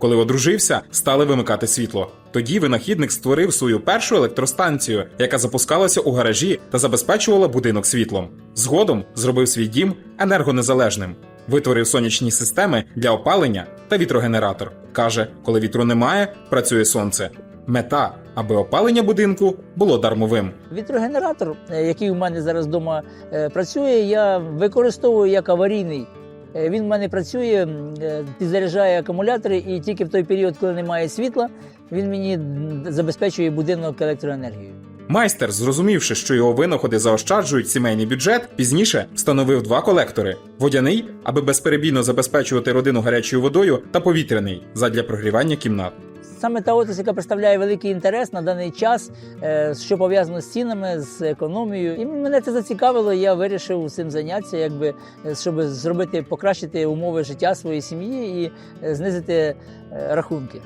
Коли одружився, стали вимикати світло. Тоді винахідник створив свою першу електростанцію, яка запускалася у гаражі та забезпечувала будинок світлом. Згодом зробив свій дім енергонезалежним, витворив сонячні системи для опалення та вітрогенератор. Каже, коли вітру немає, працює сонце. Мета, аби опалення будинку було дармовим. Вітрогенератор, е, який у мене зараз вдома е, працює, я використовую як аварійний. Е, Він в мене працює, м, е, підзаряджає акумулятори, і тільки в той період, коли немає світла, він мені забезпечує будинок електроенергією. Майстер, зрозумівши, що його винаходи заощаджують сімейний бюджет, пізніше встановив два колектори: водяний, аби безперебійно забезпечувати родину гарячою водою, та повітряний задля прогрівання кімнат. Саме та отрасль, яка представляє великий інтерес на даний час, е, що пов'язано з цінами, з економією. І мене це зацікавило. Я вирішив цим зайнятися, якби е, щоб зробити, покращити умови життя своєї сім'ї і е, знизити рахунки.